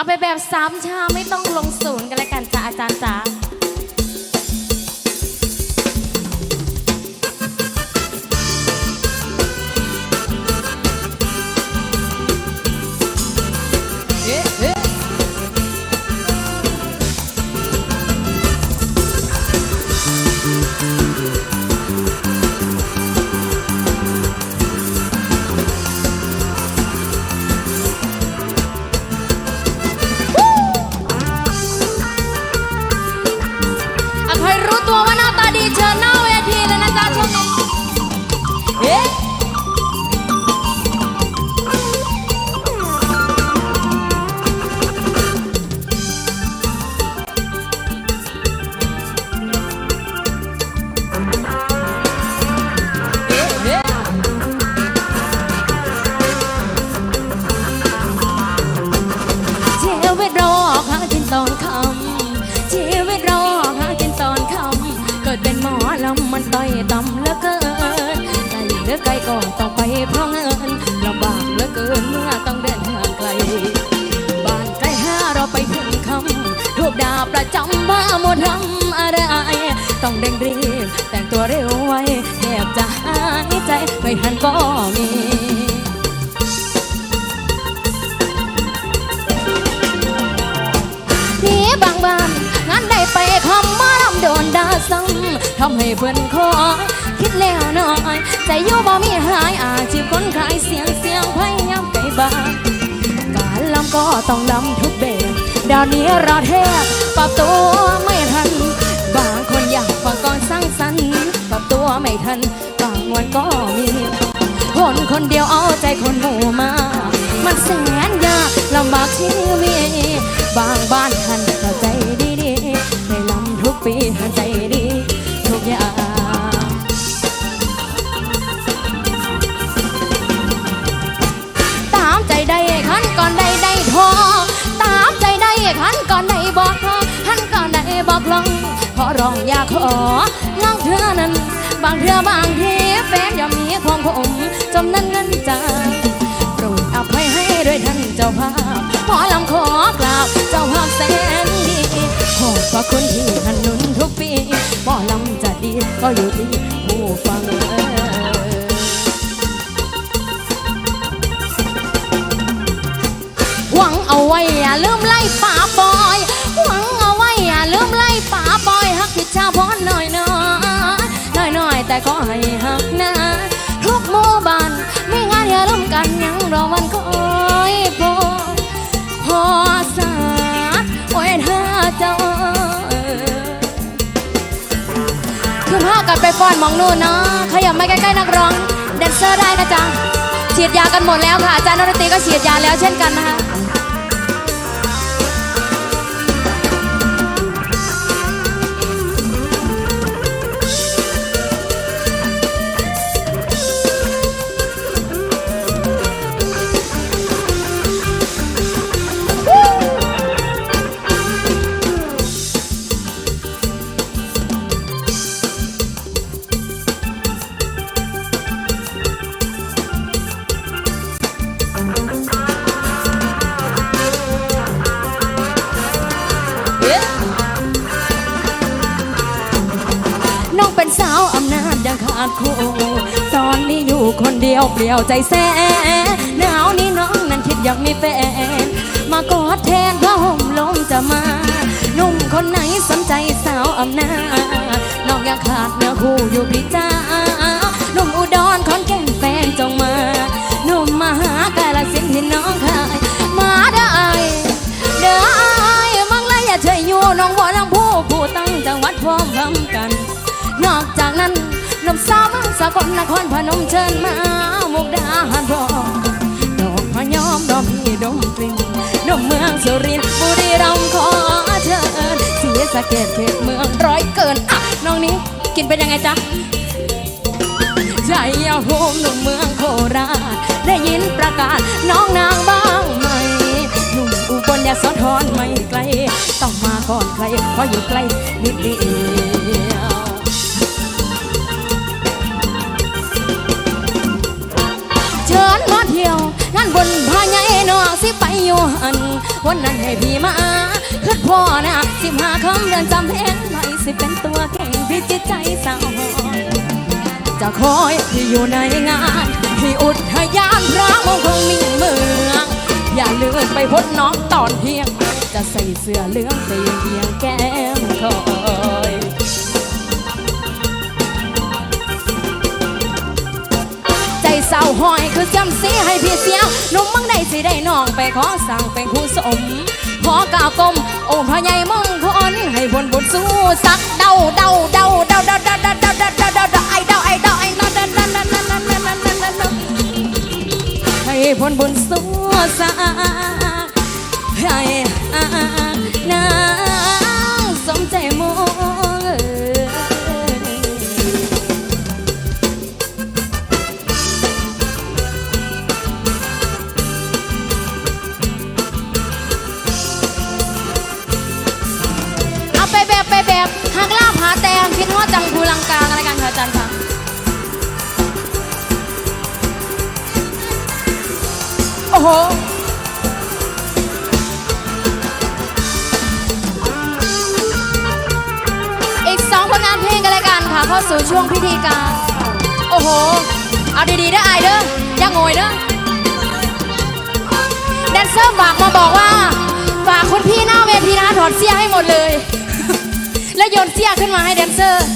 เอาไปแบบสามชามไม่ต้องลงศูนย์กันเลยกันจ้าอาจารย์จ๋า ก็ต้องไปเพราะเงินลำบากเหลือเกินเมื่อต้องเดินทางไกล บ้านใกล้ห้าเราไปถึงคำถูกดาประจำว่าหมดทำอะไร ต้องเร่งรีบแต่งตัวเร็วไวแทบจะหายใจไม่ทันก็มีพี่บางบ้านงานได้ไปคำมาลำโดนดาซ้ำทำให้เพื่อนขอ แล้วน่อยใจอยู่บ่มีหายอาชีพคนขายเสียงเสียงพยายามไปบ้างการลำก็ต้องลำทุกเบรเดี๋ยวนี้เราแทบปรับตัวไม่ทัน บางคนอยากฟังก่อนสร้างสรรค์ปรับตัวไม่ทันบางวันก็มีคนคนเดียวเอาใจคนหมู่มา มันแสนยากลำบากชีวิตบางบ้านทันเข้าใจดีๆได้ลำทุกปีทันใจดี บอกทอขันก่อนได้บอกลองขอร้องอยากขอลองเธอนั้น บางเทือบางทีแฟนยอมมีความผมจมนั้นนั้นใจโปรดอภัยให้ด้วยท่านเจ้าภาพหมอลำขอกราบเจ้าภาพแสนดีขอบพระคุณที่ถนนทุกปีหมอลำจะดีก็อยู่ที่ผู้ฟังเออหวังเอาไว้อย่าลืมไล่ป่า แต่ก็ให้ฮักนะทุกหมู่บ้านไม่งานอย่าลืมกันยังรอวันคอยพอพอสาดโอ้ยถ้าเจ้าคือพากันไปฟ้อนมองนู่นนะขยับมาใกล้ๆนักร้องแดนเซอร์ได้นะจ๊ะฉีดยากันหมดแล้วค่ะอาจารย์นรตีก็ฉีดยาแล้วเช่นกันนะคะ จยังขาดคู่ตอนนี้อยู่คนเดียวเปลี่ยวใจแสหนาวนี้น้องนั้นคิดอยากมีแฟน มากอดแทนผ้าห่มลมจะมานุ่มคนไหนสนใจสาวอำนาจน้องยังขาดเนื้อคู่อยู่พี่จ้าหนุ่มอุดรขอนแก่นแฟนจงมานุ่มมหากาลสินธุ์ที่น้องเคยมาได้เด้อมังเลยอย่าเฉยอยู่น้องบัวลำพูผู้ตั้งจังหวัดพร้อมพำกันนอกจากนั้น หนุ่มสาวเมืองสกลนครพนมเชิญมามุกดาหารอดอกพยอมดอกพี่ดมกลิ่นดมเมืองสุรินทร์บุรีรัมย์ขอเชิญศรีสะเกดเขตเมืองร้อยเกินอะน้องนี้กินเป็นยังไงจ๊ะใจยาโฮมหนุ่มเมืองโคราชได้ยินประกาศน้องนางบ้างไหมหนุ่มอุบลยาสะทอนไม่ไกล ต้องมาก่อนใครเพราะอยู่ใกล้นิดเดียว วงานพาใหญ่นอกสิไปอยู่หันวันนั้นให้พี่มาคือพ่อนะสิบห้าคำเดินจำเพลงไว้สิเป็นตัวเก่งพี่จิตใจสาวจะคอยที่อยู่ในงานที่อุทยานพระมงคงมีเมือง อย่าเลื่อนไปพ้นน้องตอนเที่ยง จะใส่เสื้อเหลืองไปเพียงแก้มคอ สาวหอยคือจำสีให้พี่เสียวหนุ่มมังได้สิได้น้องไปขอสั่งเป็นคู่สม ขอกล่าวกลมโอ้พระใหญ่มงคลให้บนบุญสู้สักเดาเดาเดา ฮักลาบหาแตมคิดฮอดจังภูลังกาอะไรกันคะอาจารย์คะโอ้โหอีกสองผลงานเพลงกันเลยกันค่ะเข้าสู่ช่วงพิธีการ โอ้โห เอาดีๆเด้อไอายเด้ออยังโงยเด้อแดนเซอร์ฝากมาบอกว่า ฝากคุณพี่หน้าเวทีนะถอดเสื้อให้หมดเลย และโยนเสี้ยขึ้นมาให้แดนเซอร์